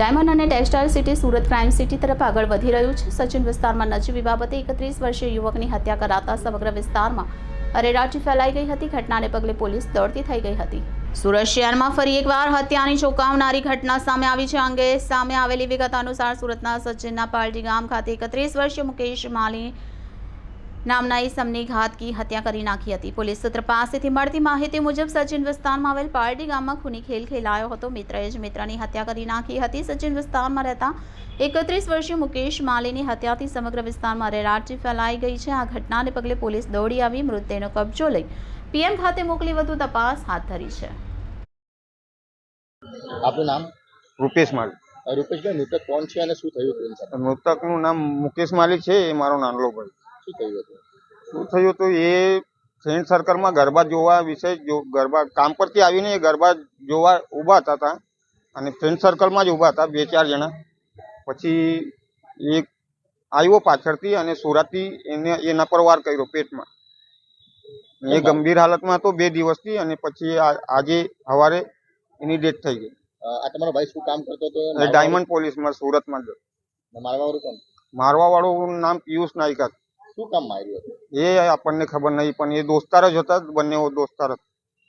Diamond અને textile city Surat crime city તરફ આગળ વધી રહ્યું છે. સચિન વિસ્તારમાં નજીવી બાબતે એકત્રીસ વર્ષીય યુવકની હત્યા કરાતા સમગ્ર વિસ્તારમાં અરેરાટી ફેલાઈ ગઈ હતી. ઘટનાને પગલે પોલીસ દોડતી થઈ ગઈ હતી. સુરત શહેરમાં ફરી એકવાર હત્યાની ચોંકાવનારી ઘટના સામે આવી છે. અંગે સામે આવેલી વિગત અનુસાર સુરતના સચિનના પાલડી ગામ ખાતે એકત્રીસ વર્ષીય મુકેશ માલી નામના ઈસમની ઘાતકી હત્યા કરી નાખી હતી. પોલીસ સૂત્ર પાસેથી મળતી માહિતી મુજબ સચિન વિસ્તારમાં આવેલ પારડી ગામમાં ખૂની ખેલ ખેલાયો હતો. મિત્રએ જ મિત્રની હત્યા કરી નાખી હતી. સચિન વિસ્તારમાં રહેતા એકત્રીસ વર્ષીય મુકેશ માલીની હત્યાથી સમગ્ર વિસ્તારમાં રેરાટી ફેલાઈ ગઈ છે. આ ઘટનાને પગલે પોલીસ દોડી આવી મૃતદેહનો કબજો લઈ પીએમ ખાતે મોકલી વધુ તપાસ હાથ ધરી છે. આપનું નામ? રૂપેશ માલી. રૂપેશભાઈ મૃતક કોણ છે અને શું થયું મૃતકનું નામ મુકેશ માલી છે. એ મારો નાનલો ભાઈ. શું થયું હતું? શું થયું હતું એ ફ્રેન્ડ સર્કલમાં ગરબા જોવા વિશે ગરબા કામ પરથી આવીને એ ગરબા જોવા ઊભા હતા હતા અને ફ્રેન્ડ સર્કલમાં જ ઊભા હતા બે ચાર જણા. પછી એક આવ્યો પાછળથી અને સુરતથી એને એના પર વાર કર્યો પેટમાં. એ ગંભીર હાલતમાં હતો બે દિવસથી અને પછી આજે સવારે એની ડેથ થઈ ગઈ. આ તમારો ભાઈ શું કામ કરતો હતો? ડાયમંડ પોલીસમાં સુરતમાં જ મારવાવાળું કોણ? મારવા વાળું નામ પિયુષ નાયકા શું કામ માર્યો એ આપણને ખબર નહીં, પણ એ દોસ્તાર જ હતા, બંને દોસ્તાર હતા